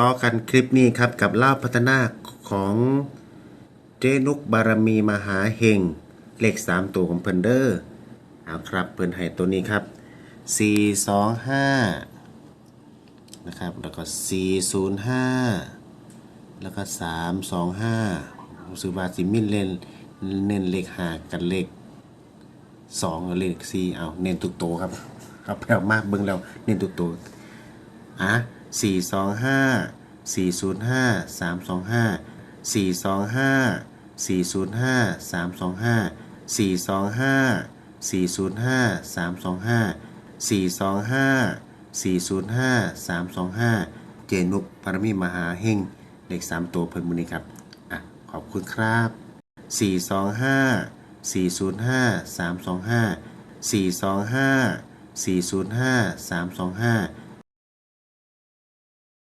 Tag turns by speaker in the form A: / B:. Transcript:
A: ต่อกันคลิปนี้ครับกับเล่าพัฒนาของเจนุกบารมีมหาเฮงเลขสามตัวของเพิ่นเดอร์เอาครับเพิ่นให้ตัวนี้ครับ 425 นะครับ แล้วก็ 405 แล้วก็ 325รู้สึกว่าสิมินเล่นเน้นเลขหากันเลขสองกับเลขสี่เอาเน้นทุกตัวครับเอาแปลมากเบิ่งแล้วเน้นทุกตัวอะ 425 405 325 425 405 325 425 405 325 425 405 325 เจนุกปรมีมหาเฮงเด็กสามตัวเพิ่มบุญนี้ครับ อะ ขอบคุณครับ 425 405 325 425 405 325